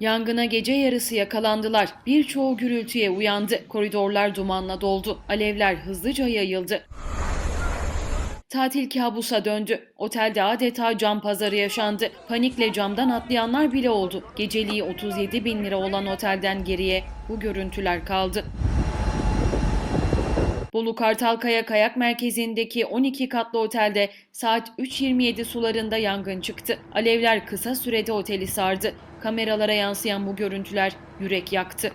Yangına gece yarısı yakalandılar. Birçoğu gürültüye uyandı. Koridorlar dumanla doldu. Alevler hızlıca yayıldı. Tatil kabusa döndü. Otelde adeta cam pazarı yaşandı. Panikle camdan atlayanlar bile oldu. Geceliği 37 bin lira olan otelden geriye bu görüntüler kaldı. Bolu Kartalkaya Kayak Merkezi'ndeki 12 katlı otelde saat 3.27 sularında yangın çıktı. Alevler kısa sürede oteli sardı. Kameralara yansıyan bu görüntüler yürek yaktı.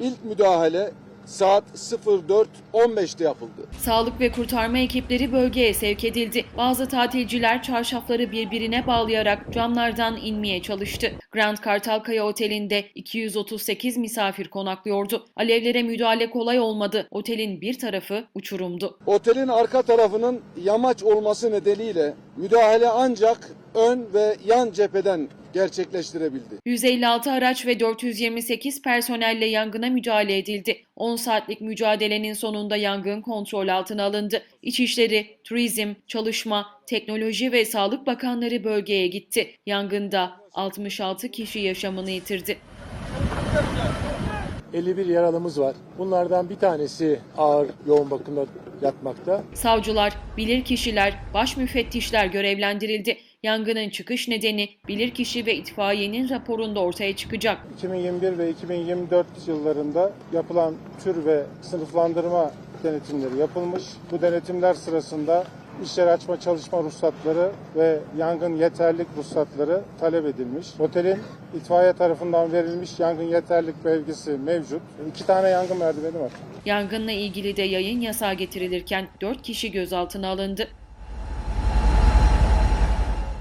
İlk müdahale saat 04.15'te yapıldı. Sağlık ve kurtarma ekipleri bölgeye sevk edildi. Bazı tatilciler çarşafları birbirine bağlayarak camlardan inmeye çalıştı. Grand Kartalkaya Oteli'nde 238 misafir konaklıyordu. Alevlere müdahale kolay olmadı. Otelin bir tarafı uçurumdu. Otelin arka tarafının yamaç olması nedeniyle müdahale ancak ön ve yan cepheden gerçekleştirebildi. 156 araç ve 428 personelle yangına müdahale edildi. 10 saatlik mücadelenin sonunda yangın kontrol altına alındı. İçişleri, Turizm, Çalışma, Teknoloji ve Sağlık Bakanları bölgeye gitti. Yangında 66 kişi yaşamını yitirdi. 51 yaralımız var. Bunlardan bir tanesi ağır yoğun bakımda yatmakta. Savcılar, bilirkişiler, baş müfettişler görevlendirildi. Yangının çıkış nedeni bilirkişi ve itfaiyenin raporunda ortaya çıkacak. 2021 ve 2024 yıllarında yapılan tür ve sınıflandırma denetimleri yapılmış. Bu denetimler sırasında iş yeri açma çalışma ruhsatları ve yangın yeterlik ruhsatları talep edilmiş. Otelin itfaiye tarafından verilmiş yangın yeterlik belgesi mevcut. İki tane yangın merdiveni var. Yangınla ilgili de yayın yasağı getirilirken 4 kişi gözaltına alındı.